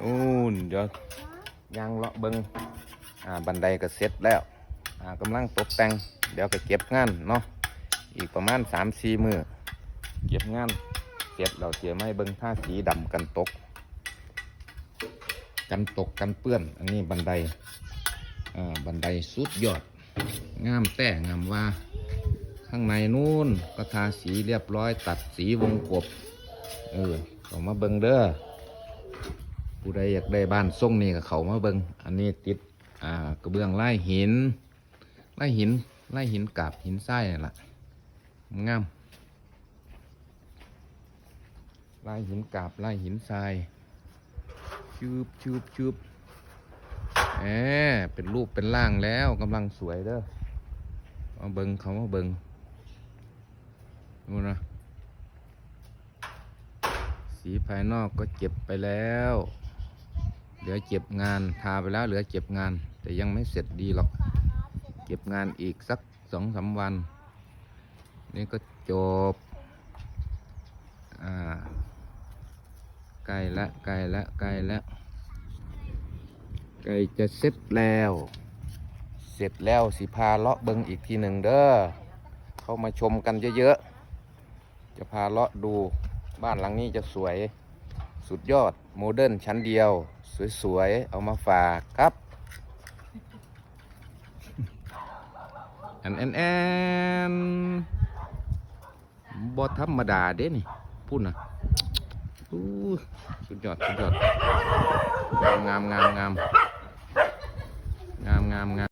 นู่นเดี๋ยวยังเลาะเบิงอ่าบันไดก็เสร็จแล้วอ่ากำลังตกแต่ง เดี๋ยวก็เก็บงานเนาะอีกประมาณสามสี่มือเก็บงานเสร็จเราเจียไม่เบิงท่าสีดำกันตก กันตกกันเปื้อน อันนี้บันไดอ่าบันไดสุดยอด งามแต่งามว่าข้างในนู่นก็ทาสีเรียบร้อยตัดสีวงกบเออเขามาเบิงเด้อ ผู้ใดอยากได้บ้านทรงนี่ก็เขามาเบิงอันนี้ติดอ่ากระเบื้องไล่หินไล่หินไล่หินกาบหินทรายนี่นล่ะงามไล่หินกาบไล่หินทรายชืบชืบชืบแหมเป็นรูปเป็นร่างแล้วกำลังสวยเด้อมาเบิงเขามาเบิงนู่นนะสีภายนอกก็เก็บไปแล้ว เหลือเก็บงานทาไปแล้วเหลือเก็บงาน แต่ยังไม่เสร็จดีหรอก เก็บงานอีกสักสองสามวัน นี่ก็จบอ่าใกล้ละใกล้ละใกล้ละใกล้จะเสร็จแล้ว เสร็จแล้วสิพาเลาะเบิงอีกทีหนึ่งเด้อเข้ามาชมกันเยอะๆจะพาเลาะดูบ้านหลังนี้จะสวยสุดยอด โมเดิร์นชั้นเดียว สวยๆ เอามาฝากครับแอนแอนแอนบอธรรมดาเด้นี่พูดนะสุดยอดสุดยอดงามงามงามงามงามงาม